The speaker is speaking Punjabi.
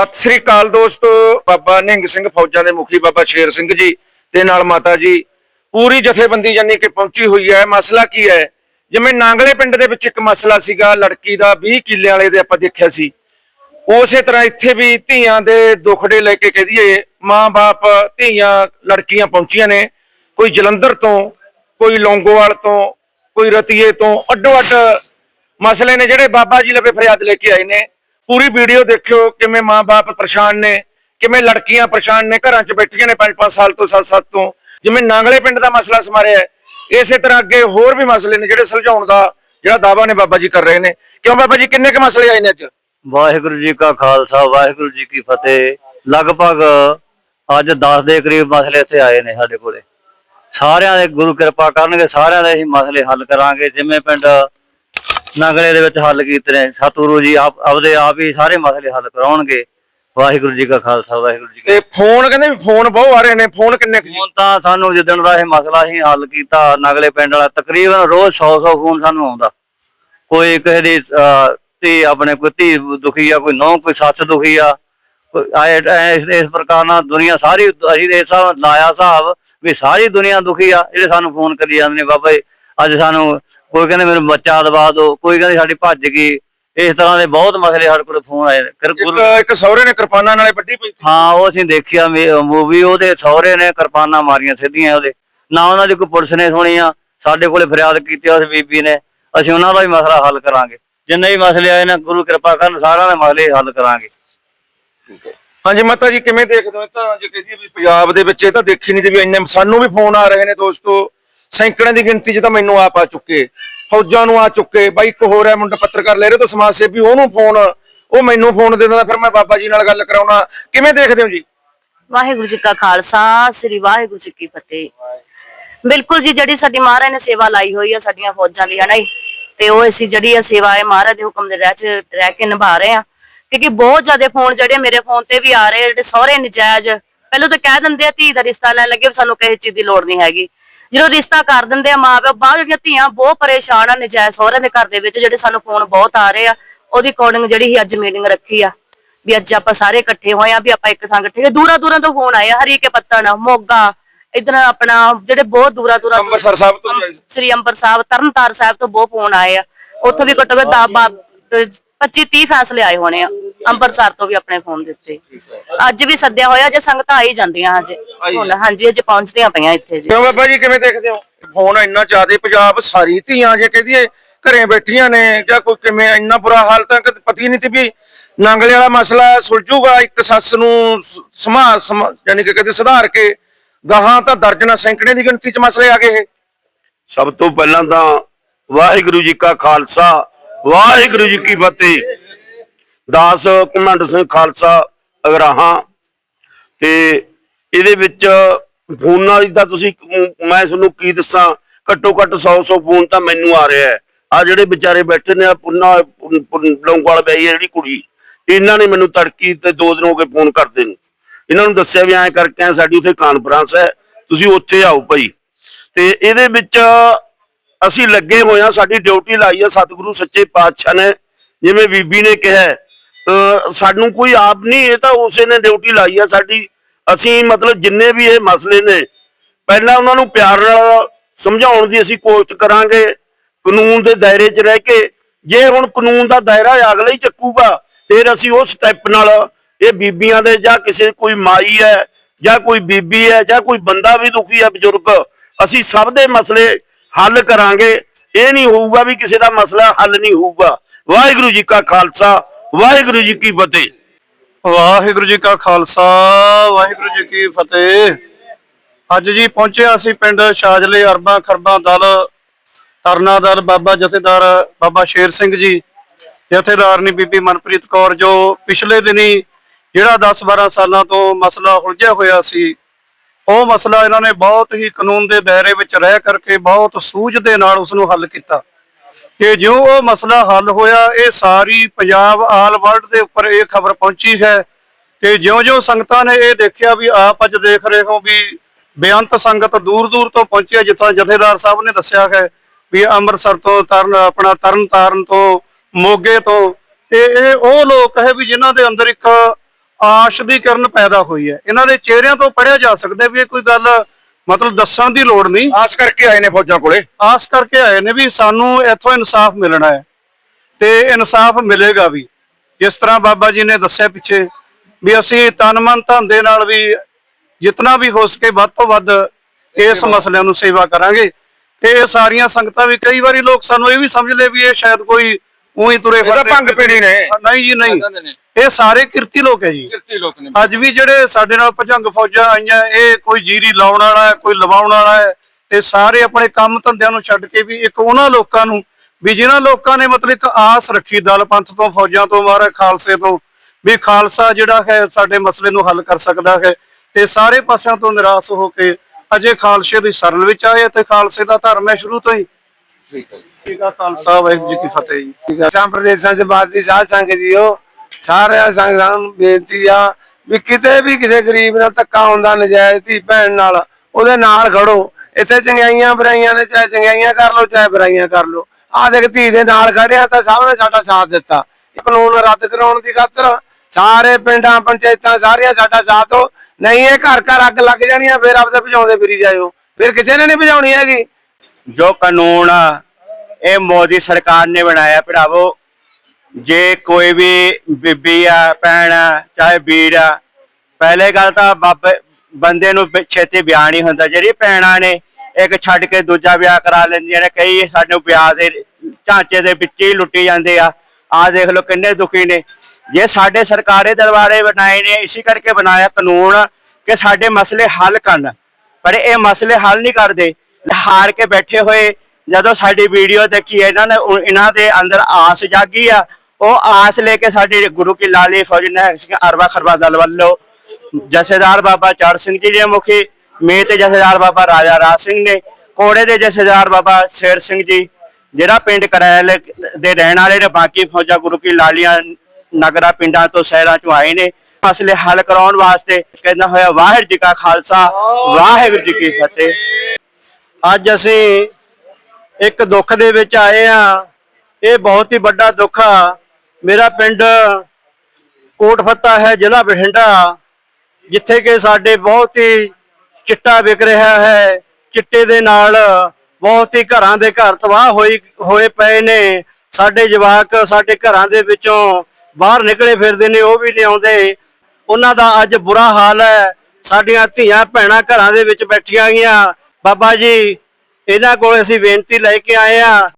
ਸਤਿ ਸ੍ਰੀ ਅਕਾਲ ਦੋਸਤੋ, ਬਾਬਾ ਨਿਹੰਗ ਸਿੰਘ ਫੌਜਾਂ ਦੇ ਮੁਖੀ ਬਾਬਾ ਸ਼ੇਰ ਸਿੰਘ ਜੀ ਤੇ ਨਾਲ ਮਾਤਾ ਜੀ। ਪੂਰੀ ਜਥੇਬੰਦੀ ਜਾਨੀ ਕਿ ਪਹੁੰਚੀ ਹੋਈ ਹੈ। ਮਸਲਾ ਕੀ ਹੈ? ਜਿਵੇਂ ਨਾਂਗਲੇ ਪਿੰਡ ਦੇ ਵਿੱਚ ਇੱਕ ਮਸਲਾ ਸੀਗਾ, ਲੜਕੀ ਦਾ 20 ਕਿੱਲੇ ਵਾਲੇ ਦੇ ਆਪਾਂ ਦੇਖਿਆ ਸੀ। ਉਸੇ ਤਰ੍ਹਾਂ ਇੱਥੇ ਵੀ ਧੀਆਂ ਦੇ ਦੁਖੜੇ ਲੈ ਕੇ ਕਹਿ ਦਈਏ, ਮਾਂ-ਬਾਪ, ਧੀਆਂ, ਲੜਕੀਆਂ ਪਹੁੰਚੀਆਂ ਨੇ। ਕੋਈ ਜਲੰਧਰ ਤੋਂ, ਕੋਈ ਲੌਂਗੋਵਾਲ ਤੋਂ, ਕੋਈ ਰਤੀਏ ਤੋਂ, ਅੱਡੋ-ਅੱਡ ਮਸਲੇ ਨੇ ਜਿਹੜੇ ਬਾਬਾ ਜੀ ਲਵੇ ਫਰਿਆਦ ਲੈ ਕੇ ਆਏ ਨੇ। ਪੂਰੀ ਵੀਡੀਓ ਦੇਖਿਓ, ਕਿਵੇਂ ਮਾਂ-ਬਾਪ ਪਰੇਸ਼ਾਨ ਨੇ, ਕਿਵੇਂ ਲੜਕੀਆਂ ਪਰੇਸ਼ਾਨ ਨੇ, ਘਰਾਂ 'ਚ ਬੈਠੀਆਂ ਨੇ 5-5 ਸਾਲ ਤੋਂ 7-7 ਤੋਂ, ਜਿਵੇਂ ਨਾਂਗਲੇ ਪਿੰਡ ਦਾ ਮਸਲਾ ਸਮਾਰਿਆ ਇਸੇ ਤਰ੍ਹਾਂ ਅੱਗੇ ਹੋਰ ਵੀ ਮਸਲੇ ਨੇ ਜਿਹੜੇ ਸੁਲਝਾਉਣ ਦਾ ਜਿਹੜਾ ਦਾਵਾ ਨੇ ਬਾਬਾ ਜੀ ਕਰ ਰਹੇ ਨੇ। ਕਿਉਂ ਬਾਬਾ ਜੀ, ਕਿੰਨੇ ਕੁ ਮਸਲੇ ਆਏ ਨੇ ਅੱਜ? ਵਾਹਿਗੁਰੂ ਜੀ ਕਾ ਖਾਲਸਾ, ਵਾਹਿਗੁਰੂ ਜੀ ਕੀ ਫਤਿਹ। ਲਗਭਗ ਅੱਜ 10 ਦੇ ਕਰੀਬ ਮਸਲੇ ਇੱਥੇ ਆਏ ਨੇ ਸਾਡੇ ਕੋਲੇ। ਸਾਰਿਆਂ ਦੇ ਗੁਰੂ ਕਿਰਪਾ ਕਰਨਗੇ, ਸਾਰਿਆਂ ਦੇ ਅਸੀਂ ਮਸਲੇ ਹੱਲ ਕਰਾਂਗੇ। ਜਿਵੇਂ ਪਿੰਡ ਨਗਰੇ ਦੇ ਵਿੱਚ ਹੱਲ ਕੀਤੇ ਨੇ। ਸਤਿਗੁਰੂ ਜੀ ਆਪ ਆਪਦੇ ਆਪ ਹੀ ਸਾਰੇ ਮਸਲੇ ਹੱਲ ਕਰਾਉਣਗੇ। ਵਾਹਿਗੁਰੂ ਜੀ ਕਾ ਖਾਲਸਾ ਵਾਹਿਗੁਰੂ ਜੀ ਕੀ ਤੇ ਫੋਨ ਕਹਿੰਦੇ ਵੀ ਫੋਨ ਬਹੁਤ ਆ ਰਹੇ ਨੇ। ਫੋਨ ਕਿੰਨੇ ਕੁ ਜੀ? ਹੁਣ ਤਾਂ ਸਾਨੂੰ ਜਿੱਦਣ ਦਾ ਇਹ ਮਸਲਾ ਹੀ ਹੱਲ ਕੀਤਾ ਨਗਲੇ ਪਿੰਡ ਵਾਲਾ ਤਕਰੀਬਨ ਰੋਜ਼ 100-100 ਫੋਨ ਸਾਨੂੰ ਆਉਂਦਾ। ਕੋਈ ਕਿਸੇ ਦੀ ਅਹ, ਧੀ ਆਪਣੇ ਕੋਈ ਧੀ ਦੁਖੀ ਆ ਕੋਈ ਨੌ ਕੋਈ ਸੱਸ ਦੁਖੀ ਆ ਕੋਈ ਆਏ- ਐ ਇਸ ਇਸ ਪ੍ਰਕਾਰ ਨਾਲ ਦੁਨੀਆ ਸਾਰੀ ਅਸੀਂ ਇਸ ਹਿਸਾਬ ਨਾਲ ਲਾਇਆ ਹਿਸਾਬ ਵੀ ਸਾਰੀ ਦੁਨੀਆ ਦੁਖੀ ਆ ਜਿਹੜੇ ਸਾਨੂੰ ਫੋਨ ਕਰੀ ਜਾਂਦੇ ਨੇ ਬਾਬਾ ਜੀ ਅੱਜ ਸਾਨੂੰ ਕੋਈ ਕਹਿੰਦੇ ਮੈਨੂੰ ਬੱਚਾ ਦਵਾ ਦਿਓ ਕੋਈ ਕਹਿੰਦੇ ਸਾਡੀ ਭੱਜ ਗਈ। ਇਸ ਤਰ੍ਹਾਂ ਦੇ ਬਹੁਤ ਮਸਲੇ ਸਾਡੇ ਕੋਲ ਫੋਨ ਆਏ ਨੇ। ਫਿਰ ਗੁਰੂ ਇੱਕ ਇੱਕ ਸਹੁਰੇ ਨੇ ਕਿਰਪਾਨਾਂ ਨਾਲੇ ਵੱਡੀ ਪਈ ਹਾਂ ਉਹ ਅਸੀਂ ਦੇਖਿਆ ਮੂਵੀ ਉਹਦੇ ਸਹੁਰੇ ਨੇ ਕਿਰਪਾਨਾਂ ਮਾਰੀਆਂ ਸਿੱਧੀਆਂ ਉਹਦੇ। ਨਾ ਉਹਨਾਂ ਦੀ ਕੋਈ ਪੁਲਿਸ ਨੇ ਸੁਣੀ ਆ ਸਾਡੇ ਕੋਲੇ ਫਰਿਆਦ ਕੀਤੀ ਉਸ ਬੀਬੀ ਨੇ। ਅਸੀਂ ਉਹਨਾਂ ਦਾ ਵੀ ਮਸਲਾ ਹੱਲ ਕਰਾਂਗੇ। ਜਿੰਨੇ ਵੀ ਮਸਲੇ ਆਏ ਨੇ ਗੁਰੂ ਕਿਰਪਾ ਕਰਨ ਸਾਰਿਆਂ ਦੇ ਮਸਲੇ ਹੱਲ ਕਰਾਂਗੇ। ਹਾਂਜੀ ਮਾਤਾ ਜੀ ਕਿਵੇਂ ਦੇਖਦੇ ਹੋ? ਇਹ ਤਾਂ ਜੇ ਕਹਦੀ ਵੀ ਪੰਜਾਬ ਦੇ ਵਿੱਚ ਇਹ ਤਾਂ ਦੇਖੀ ਨਹੀਂ ਤੇ ਵੀ ਇੰਨੇ ਸਾਨੂੰ ਵੀ ਫੋਨ ਆ ਰਹੇ ਨੇ ਦੋਸਤੋ। ਸੈਂਕੜੇ ਦੀ ਗਿਣਤੀ 'ਚ ਤਾਂ ਮੈਨੂੰ ਆਪ ਆ ਚੁੱਕੇ, ਫੌਜਾਂ ਨੂੰ ਆ ਚੁੱਕੇ, ਬਾਈ ਇੱਕ ਹੋਰ ਹੈ ਮੁੰਡਾ ਪੱਤਰਕਾਰ ਲੈ ਰਹੇ ਤੋਂ ਸਮਾਜ ਸੇਵੀ, ਉਹਨੂੰ ਫੋਨ ਉਹ ਮੈਨੂੰ ਫੋਨ ਦੇ ਦਿੰਦਾ, ਫਿਰ ਮੈਂ ਬਾਬਾ ਜੀ ਨਾਲ ਗੱਲ ਕਰਾਉਣਾ। ਕਿਵੇਂ ਦੇਖਦੇ ਹੋ ਜੀ? ਵਾਹਿਗੁਰੂ ਜੀ ਕਾ ਖਾਲਸਾ, ਸ੍ਰੀ ਵਾਹਿਗੁਰੂ ਜੀ ਕੀ ਫਤਿਹ। ਬਿਲਕੁਲ ਜੀ, ਜਿਹੜੀ ਸਾਡੀ ਮਹਾਰਾਜ ਨੇ ਸੇਵਾ ਲਾਈ ਹੋਈ ਆ ਸਾਡੀਆਂ ਫੌਜਾਂ ਦੀ ਹਨਾ ਤੇ ਉਹ ਅਸੀਂ ਜਿਹੜੀ ਆ ਸੇਵਾ ਹੈ ਮਹਾਰਾਜ ਦੇ ਹੁਕਮ ਦੇ ਰਹਿ ਚ, ਰਹਿ ਕੇ ਨਿਭਾ ਰਹੇ ਆ। ਕਿਉਂਕਿ ਬਹੁਤ ਜ਼ਿਆਦਾ ਫੋਨ ਜਿਹੜੇ ਮੇਰੇ ਫੋਨ ਤੇ ਵੀ ਆ ਰਹੇ ਜਿਹੜੇ ਸਹੁਰੇ ਨਜਾਇਜ਼, ਪਹਿਲਾਂ ਤਾਂ ਕਹਿ ਦਿੰਦੇ ਆ, ਧੀ ਦਾ ਰਿਸ਼ਤਾ ਲੈਣ ਲੱਗੇ ਸਾਨੂੰ ਕਿਸੇ ਚੀਜ਼ ਦੀ ਲੋੜ ਨਹੀਂ ਹੈਗੀ। ਜਦੋਂ ਰਿਸ਼ਤਾ ਕਰ ਦਿੰਦੇ ਆ ਮਾਂ ਪਿਓ ਬਾਅਦ ਜਿਹੜੀਆਂ ਧੀਆਂ ਬਹੁਤ ਪਰੇਸ਼ਾਨ ਆ ਨਜਾਇਜ਼ ਸਹੁਰਿਆਂ ਦੇ ਘਰ ਦੇ ਵਿੱਚ ਜਿਹੜੇ ਸਾਨੂੰ ਫੋਨ ਬਹੁਤ ਆ ਰਹੇ ਆ ਉਹਦੀ ਅਕੋਰਡਿੰਗ ਜਿਹੜੀ ਅੱਜ ਮੀਟਿੰਗ ਰੱਖੀ ਆ ਵੀ ਅੱਜ ਆਪਾਂ ਸਾਰੇ ਇਕੱਠੇ ਹੋਏ ਆ ਵੀ ਆਪਾਂ ਇੱਕ ਥਾਂ ਇਕੱਠੇ ਦੂਰਾ ਦੂਰਾਂ ਤੋਂ ਫੋਨ ਆਏ ਆ ਹਰੀਕੇ ਪੱਤਣ ਮੋਗਾ ਇਧਰ ਆਪਣਾ ਜਿਹੜੇ ਬਹੁਤ ਦੂਰਾ ਦੂਰਾ ਅੰਮ੍ਰਿਤਸਰ ਸਾਹਿਬ ਤੋਂ ਵੀ ਆਏ ਸੀ। ਸ੍ਰੀ ਅੰਮ੍ਰਿਤਸਰ ਸਾਹਿਬ ਤਰਨਤਾਰ ਸਾਹਿਬ ਤੋਂ ਬਹੁਤ ਫੋਨ ਆਏ ਆ। ਉੱਥੋਂ ਵੀ ਘੱਟੋ ਘੱਟ 25 30 ਫੈਸਲੇ ਆਏ ਹੋਣੇ ਆ ਅੰਮ੍ਰਿਤਸਰ ਤੋਂ ਵੀ ਆਪਣੇ ਫੋਨ ਦਿੱਤੇ। ਅੱਜ ਵੀ ਸੱਦਿਆ ਹੋਇਆ ਜੇ ਸੰਗਤਾਂ ਆ ਹੀ ਜਾਂਦੀਆਂ ਹਜੇ। ਹੁਣ ਹਾਂਜੀ ਅਜੇ ਪਹੁੰਚਦੀਆਂ ਪਈਆਂ ਇੱਥੇ ਜੀ। ਕਿਉਂ ਬਾਬਾ ਜੀ ਕਿਵੇਂ ਦੇਖਦੇ ਹੋ? ਫੋਨ ਇੰਨਾ ਜ਼ਿਆਦਾ ਪੰਜਾਬ ਸਾਰੀ ਧੀਆਂ ਜੇ ਕਹਦੀਏ ਘਰੇ ਬੈਠੀਆਂ ਨੇ ਜਾਂ ਕੋਈ ਕਿਵੇਂ ਇੰਨਾ ਬੁਰਾ ਹਾਲ ਤਾਂ ਕਦੇ ਪਤਾ ਨਹੀਂ ਤੇ ਵੀ ਨਾਂਗਲੇ ਵਾਲਾ ਮਸਲਾ ਸੁਲਝੂਗਾ ਇੱਕ ਸੱਸ ਨੂੰ ਸਮਾ ਯਾਨੀ ਕਿ ਕਦੇ ਸੁਧਾਰ ਕੇ ਗਾਹਾਂ ਤਾਂ ਦਰਜਨਾ ਸੈਂਕੜੇ ਦੀ ਗਿਣਤੀ 'ਚ ਮਸਲੇ ਆ ਗਏ ਇਹ। ਸਭ ਤੋਂ ਪਹਿਲਾਂ ਤਾਂ ਵਾਹਿਗੁਰੂ ਜੀ ਕਾ ਖਾਲਸਾ ਵਾਹਿਗੁਰੂ ਜੀ ਕੀ ਫਤਿਹ। ਦਾਸ ਕਮੰਡ ਸਿੰਘ ਖਾਲਸਾ ਅਗਰਾਹਾਂ ਤੇ ਇਹਦੇ ਵਿੱਚ ਫੋਨਾਂ ਦੀ ਤਾਂ ਤੁਸੀਂ ਮੈਂ ਤੁਹਾਨੂੰ ਕੀ ਦੱਸਾਂ, ਘੱਟੋ ਘੱਟ 100 100 ਫੋਨ ਤਾਂ ਮੈਨੂੰ ਆ ਰਿਹਾ ਹੈ। ਆ ਜਿਹੜੇ ਵਿਚਾਰੇ ਬੈਠੇ ਨੇ, ਆ ਪੁੰਨਾ ਲੌਂਗਵਾਲ ਬਈ ਜਿਹੜੀ ਕੁੜੀ, ਇਹਨਾਂ ਨੇ ਮੈਨੂੰ ਤੜਕੀ ਤੇ ਦੋ ਦਿਨ ਹੋ ਗਏ ਫੋਨ ਕਰਦੇ ਨੂੰ। ਇਹਨਾਂ ਨੂੰ ਦੱਸਿਆ ਵੀ ਐਂ ਕਰਕੇ ਆ ਸਾਡੀ ਉੱਥੇ ਕਾਨਫਰੰਸ ਹੈ, ਤੁਸੀਂ ਉੱਥੇ ਆਓ ਭਾਈ ਤੇ ਇਹਦੇ ਵਿੱਚ ਅਸੀਂ ਲੱਗੇ ਹੋਏ ਆ ਸਾਡੀ ਡਿਊਟੀ ਲਾਈ ਆ ਸਤਿਗੁਰੂ ਸੱਚੇ ਪਾਤਸ਼ਾਹ ਨੇ, ਜਿਵੇਂ ਬੀਬੀ ਨੇ ਕਿਹਾ ਸਾਨੂੰ ਕੋਈ ਆਪ ਨਹੀਂ, ਇਹ ਤਾਂ ਉਸੇ ਨੇ ਡਿਊਟੀ ਲਾਈ ਆ ਸਾਡੀ ਅਸੀਂ ਮਤਲਬ ਜਿੰਨੇ ਵੀ ਇਹ ਮਸਲੇ ਨੇ, ਪਹਿਲਾਂ ਉਹਨਾਂ ਨੂੰ ਪਿਆਰ ਨਾਲ ਸਮਝਾਉਣ ਦੀ ਅਸੀਂ ਕੋਸ਼ਿਸ਼ ਕਰਾਂਗੇ, ਕਾਨੂੰਨ ਦੇ ਦਾਇਰੇ 'ਚ ਰਹਿ ਕੇ, ਜੇ ਹੁਣ ਕਾਨੂੰਨ ਦਾ ਦਾਇਰਾ ਅਗਲਾ ਹੀ ਚੱਕੂਗਾ, ਫਿਰ ਅਸੀਂ ਉਹ ਸਟੈਪ ਨਾਲ ਇਹ ਬੀਬੀਆਂ ਦੇ ਜਾਂ ਕਿਸੇ ਕੋਈ ਮਾਈ ਹੈ, ਜਾਂ ਕੋਈ ਬੀਬੀ ਹੈ, ਜਾਂ ਕੋਈ ਬੰਦਾ ਵੀ ਦੁਖੀ ਹੈ, ਬਜ਼ੁਰਗ, ਅਸੀਂ ਸਭ ਦੇ ਮਸਲੇ ਹੱਲ ਕਰਾਂਗੇ। ਇਹ ਨਹੀਂ ਹੋਊਗਾ ਵੀ ਕਿਸੇ ਦਾ ਮਸਲਾ ਹੱਲ ਨਹੀਂ ਹੋਊਗਾ। ਵਾਹਿਗੁਰੂ ਜੀ ਕਾ ਖਾਲਸਾ, ਵਾਹਿਗੁਰੂ ਜੀ ਕੀ ਫਤਿਹ। ਵਾਹਿਗੁਰੂ ਜੀ ਕਾ ਖਾਲਸਾ, ਵਾਹਿਗੁਰੂ ਜੀ ਕੀ ਫਤਿਹ। ਅੱਜ ਜੀ ਪਹੁੰਚਿਆ ਅਸੀਂ ਪਿੰਡ ਸ਼ਾਜਲੇ ਅਰਬਾਂ ਖਰਬਾਂ ਦਲ, ਤਰਨਾ ਦਲ, ਬਾਬਾ ਜਥੇਦਾਰ ਬਾਬਾ ਸ਼ੇਰ ਸਿੰਘ ਜੀ ਜਥੇਦਾਰਨੀ ਬੀਬੀ ਮਨਪ੍ਰੀਤ ਕੌਰ ਜੋ ਪਿਛਲੇ ਦਿਨੀ ਜਿਹੜਾ 10-12 ਸਾਲਾਂ ਤੋਂ ਮਸਲਾ ਉਲਝਿਆ ਹੋਇਆ ਸੀ, ਉਹ ਮਸਲਾ ਇਹਨਾਂ ਨੇ ਬਹੁਤ ਹੀ ਕਾਨੂੰਨ ਦੇ ਦਾਇਰੇ ਵਿੱਚ ਰਹਿ ਕਰਕੇ ਬਹੁਤ ਸੂਝ ਦੇ ਨਾਲ ਉਸ ਨੂੰ ਹੱਲ ਕੀਤਾ। ਕਿ ਜੋ ਉਹ ਮਸਲਾ ਹੱਲ ਹੋਇਆ, ਇਹ ਸਾਰੀ ਪੰਜਾਬ ਆਲ ਵਰਲਡ ਦੇ ਉੱਪਰ ਇਹ ਖਬਰ ਪਹੁੰਚੀ ਹੈ ਤੇ ਜਿਉਂ-ਜਿਉਂ ਸੰਗਤਾਂ ਨੇ ਇਹ ਦੇਖਿਆ ਵੀ ਆਪ ਅੱਜ ਦੇਖ ਰਹੇ ਹੋ ਵੀ ਬੇਅੰਤ ਸੰਗਤ ਦੂਰ-ਦੂਰ ਤੋਂ ਪਹੁੰਚੀ ਹੈ, ਜਿੱਥਾਂ ਜਥੇਦਾਰ ਸਾਹਿਬ ਨੇ ਦੱਸਿਆ ਹੈ ਵੀ ਅੰਮ੍ਰਿਤਸਰ ਤੋਂ ਤਰਨ, ਆਪਣਾ ਤਰਨ ਤਾਰਨ ਤੋਂ, ਮੋਗੇ ਤੋਂ, ਤੇ ਇਹ ਉਹ ਲੋਕ ਹੈ ਵੀ ਜਿਨ੍ਹਾਂ ਦੇ ਅੰਦਰ ਇੱਕ ਆਸ਼ ਦੀ ਕਿਰਨ ਪੈਦਾ ਹੋਈ ਹੈ। ਇਹਨਾਂ ਦੇ ਚਿਹਰਿਆਂ ਤੋਂ ਪੜਿਆ ਜਾ ਸਕਦਾ ਵੀ ਇਹ ਕੋਈ ਗੱਲ ਮਤਲਬ ਦੱਸਣ ਦੀ ਲੋੜ ਨਹੀਂ। ਆਸ ਕਰਕੇ ਆਏ ਨੇ ਫੌਜਾਂ ਕੋਲੇ। ਆਸ ਕਰਕੇ ਆਏ ਨੇ ਵੀ ਸਾਨੂੰ ਇੱਥੋਂ ਇਨਸਾਫ ਮਿਲਣਾ ਹੈ ਤੇ ਇਨਸਾਫ ਮਿਲੇਗਾ ਵੀ। ਜਿਸ ਤਰ੍ਹਾਂ ਬਾਬਾ ਜੀ ਨੇ ਦੱਸਿਆ ਪਿੱਛੇ ਵੀ ਅਸੀਂ ਤਨ ਮਨ ਧਨ ਦੇ ਨਾਲ ਵੀ ਜਿੰਨਾ ਵੀ ਹੋ ਸਕੇ ਵੱਧ ਤੋਂ ਵੱਧ ਇਸ ਮਸਲਿਆਂ ਨੂੰ ਸੇਵਾ ਕਰਾਂਗੇ। ਤੇ ਇਹ ਸਾਰੀਆਂ ਸੰਗਤਾਂ ਵੀ ਕਈ ਵਾਰੀ ਲੋਕ ਸਾਨੂੰ ਇਹ ਵੀ ਸਮਝ ਲਏ ਵੀ ਇਹ ਸ਼ਾਇਦ ਕੋਈ ਉਹੀ ਤੁਰੇ ਇਹਦਾ ਫਿਰਦੇ- ਭੰਗ ਪੀਣੀ ਨੇ। ਨਹੀਂ ਜੀ ਨਹੀਂ। ਕਹਿੰਦੇ ਨੇ ਇਹ ਸਾਰੇ ਕਿਰਤੀ ਲੋਕ ਹੈ ਜੀ। ਕਿਰਤੀ ਲੋਕ ਨੇ। ਅੱਜ ਵੀ ਜਿਹੜੇ ਸਾਡੇ ਨਾਲ ਭਜੰਗ ਫੌਜਾਂ ਆਈਆਂ ਇਹ ਕੋਈ ਜੀਰੀ ਲਾਉਣ ਵਾਲਾ ਹੈ ਕੋਈ ਲਵਾਉਣ ਵਾਲਾ ਹੈ ਤੇ ਸਾਰੇ ਆਪਣੇ ਕੰਮ ਧੰਦਿਆਂ ਨੂੰ ਛੱਡ ਕੇ ਵੀ ਇੱਕ ਉਹਨਾਂ ਲੋਕਾਂ ਨੂੰ ਵੀ ਜਿਨ੍ਹਾਂ ਲੋਕਾਂ ਨੇ ਮਤਲਬ ਇੱਕ ਆਸ ਰੱਖੀ ਦਲ ਪੰਥ ਤੋਂ ਫੌਜਾਂ ਤੋਂ ਮਹਾਰਾਜ ਖਾਲਸੇ ਤੋਂ ਵੀ ਖਾਲਸਾ ਜਿਹੜਾ ਹੈ ਸਾਡੇ ਮਸਲੇ ਨੂੰ ਹੱਲ ਕਰ ਸਕਦਾ ਹੈ ਤੇ ਸਾਰੇ ਪਾਸਿਆਂ ਤੋਂ ਨਿਰਾਸ਼ ਹੋ ਕੇ ਅਜੇ ਖਾਲਸੇ ਦੀ ਸ਼ਰਨ ਵਿੱਚ ਆਏ ਤੇ ਖਾਲਸੇ ਦਾ ਧਰਮ ਹੈ ਸ਼ੁਰੂ ਤੋਂ ਹੈ। ਜੀ। ਖਾਲਸਾ ਵਾਹਿਗੁਰੂ ਜੀ ਕੀ ਫਤਿਹ ਜੀ। ਅਸਾਂ ਪ੍ਰਦੇਸ਼ਾਂ ਚ ਬਾਤ ਦੀ ਸਾਧ ਸੰਗਤ ਜੀਓ ਸਾਰਿਆਂ ਸੰਗਤਾਂ ਨੂੰ ਬੇਨਤੀ ਆ ਵੀ ਕਿਤੇ ਵੀ ਕਿਸੇ ਗਰੀਬ ਨਾਲ ਧੱਕਾ ਹੁੰਦਾ ਨਜਾਇਜ਼ ਧੀ ਭੈਣ ਨਾਲ ਉਹਦੇ ਨਾਲ ਖੜੋ। ਇੱਥੇ ਚੰਗਿਆਈਆਂ ਬੁਰਾਈਆਂ ਨੇ ਚਾਹੇ ਚੰਗਿਆਈਆਂ ਕਰ ਲਓ ਚਾਹੇ ਬੁਰਾਈਆਂ ਕਰ ਆ ਦੇਖ ਧੀ ਦੇ ਨਾਲ ਖੜਿਆ ਤਾਂ ਸਭ ਨੇ ਸਾਡਾ ਸਾਥ ਦਿੱਤਾ। ਇਹ ਕਾਨੂੰਨ ਰੱਦ ਕਰਾਉਣ ਦੀ ਖਾਤਰ ਸਾਰੇ ਪਿੰਡਾਂ ਪੰਚਾਇਤਾਂ ਸਾਰੀਆਂ ਸਾਡਾ ਸਾਥ ਹੋ ਨਹੀਂ ਇਹ ਘਰ ਘਰ ਅੱਗ ਲੱਗ ਜਾਣੀਆਂ ਫਿਰ ਆਪਦੇ ਭਜਾਉਂਦੇ ਫਿਰੀ ਜਾਇਓ। ਫਿਰ ਕਿਸੇ ਨੇ ਨਹੀਂ ਭਜਾਉਣੀ ਹੈਗੀ। ਜੋ ਕਾਨੂੰਨ ਆ, ਇਹ ਮੋਦੀ ਸਰਕਾਰ ਨੇ ਬਣਾਇਆ ਭਰਾਵੋ। ਜੇ ਕੋਈ ਵੀ ਬੀਬੀ ਆ ਭੈਣ ਆ ਚਾਹੇ ਵੀਰ ਆ ਪਹਿਲੇ ਗੱਲ ਤਾਂ ਬਾਬੇ ਬੰਦੇ ਨੂੰ ਛੇਤੀ ਵਿਆਹ ਨਹੀਂ ਹੁੰਦਾ। ਜਿਹੜੀ ਭੈਣਾਂ ਨੇ ਇੱਕ ਛੱਡ ਕੇ ਦੂਜਾ ਵਿਆਹ ਕਰਾ ਲੈਂਦੀਆਂ ਨੇ ਕਈ ਸਾਨੂੰ ਵਿਆਹ ਦੇ ਢਾਂਚੇ ਦੇ ਵਿੱਚ ਹੀ ਲੁੱਟੀ ਜਾਂਦੇ ਆ। ਆਹ ਦੇਖ ਲਓ ਕਿੰਨੇ ਦੁਖੀ ਨੇ। ਜੇ ਸਾਡੇ ਸਰਕਾਰੇ ਦਰਬਾਰੇ ਬਣਾਏ ਨੇ ਇਸੇ ਕਰਕੇ ਬਣਾਇਆ ਕਾਨੂੰਨ ਕਿ ਸਾਡੇ ਮਸਲੇ ਹੱਲ ਕਰਨ। ਪਰ ਇਹ ਮਸਲੇ ਹੱਲ ਨਹੀਂ ਕਰਦੇ। ਹਾਰ ਕੇ ਬੈਠੇ ਹੋਏ, ਜਦੋਂ ਸਾਡੀ ਵੀਡੀਓ ਦੇਖੀ, ਇਹਨਾਂ ਨੇ ਇਹਨਾਂ ਦੇ ਅੰਦਰ ਆਸ ਜਾਗੀ ਆ। ਉਹ ਆਸ ਲੈ ਕੇ ਸਾਡੇ ਗੁਰੂ ਕੀ ਲਾਲੀ ਫੌਜ ਨੇ ਸਿੰਘ ਅਰਬਾ ਖਰਬਾ ਦਲ ਵੱਲੋਂ ਜਥੇਦਾਰ ਬਾਬਾ ਚੜ ਸਿੰਘ ਜੀ ਦੇ ਮੁਖੀ ਮੇ ਤੇ ਜਥੇਦਾਰ ਬਾਬਾ ਰਾਜਾ ਰਾਜ ਸਿੰਘ ਨੇ ਕੋੜੇ ਦੇ ਜਥੇਦਾਰ ਬਾਬਾ ਸ਼ੇਰ ਸਿੰਘ ਜੀ, ਜਿਹੜਾ ਪਿੰਡ ਕਰੈਲ ਦੇ ਰਹਿਣ ਵਾਲੇ ਨੇ, ਬਾਕੀ ਫੌਜਾਂ ਗੁਰੂ ਕੀ ਲਾਲੀਆਂ ਨਗਰਾ, ਪਿੰਡਾਂ ਤੋਂ ਸ਼ਹਿਰਾਂ ਚੋਂ ਆਏ ਨੇ। ਮਸਲੇ ਹੱਲ ਕਰਾਉਣ ਵਾਸਤੇ ਕਹਿੰਦਾ ਹੋਇਆ, ਵਾਹਿਗੁਰੂ ਜੀ ਕਾ ਖਾਲਸਾ, ਵਾਹਿਗੁਰੂ ਜੀ ਕੀ ਫਤਿਹ। ਅੱਜ ਅਸੀਂ ਇੱਕ ਦੁੱਖ ਦੇ ਵਿੱਚ ਆਏ ਆ ਇਹ ਬਹੁਤ ਹੀ ਵੱਡਾ ਦੁੱਖ ਆ। ਮੇਰਾ ਪਿੰਡ ਕੋਟ ਫੱਤਾ ਹੈ, ਜ਼ਿਲ੍ਹਾ ਬਠਿੰਡਾ। ਜਿੱਥੇ ਕਿ ਸਾਡੇ ਬਹੁਤ ਹੀ ਚਿੱਟਾ ਵਿਕ ਰਿਹਾ ਹੈ। ਚਿੱਟੇ ਦੇ ਨਾਲ ਬਹੁਤ ਹੀ ਘਰਾਂ ਦੇ ਘਰ ਤਬਾਹ ਹੋਈ, ਹੋਏ ਪਏ ਨੇ। ਸਾਡੇ ਜਵਾਕ ਸਾਡੇ ਘਰਾਂ ਦੇ ਵਿੱਚੋਂ ਬਾਹਰ ਨਿਕਲੇ ਫਿਰਦੇ ਨੇ, ਉਹ ਵੀ ਨਹੀਂ ਆਉਂਦੇ। ਉਹਨਾਂ ਦਾ ਅੱਜ ਬੁਰਾ ਹਾਲ ਹੈ। ਸਾਡੀਆਂ ਧੀਆਂ ਭੈਣਾਂ ਘਰਾਂ ਦੇ ਵਿੱਚ ਬੈਠੀਆਂ ਗਈਆਂ। ਬਾਬਾ ਜੀ ਇਹਨਾਂ ਕੋਲ ਅਸੀਂ ਬੇਨਤੀ ਲੈ ਕੇ ਆਏ ਆ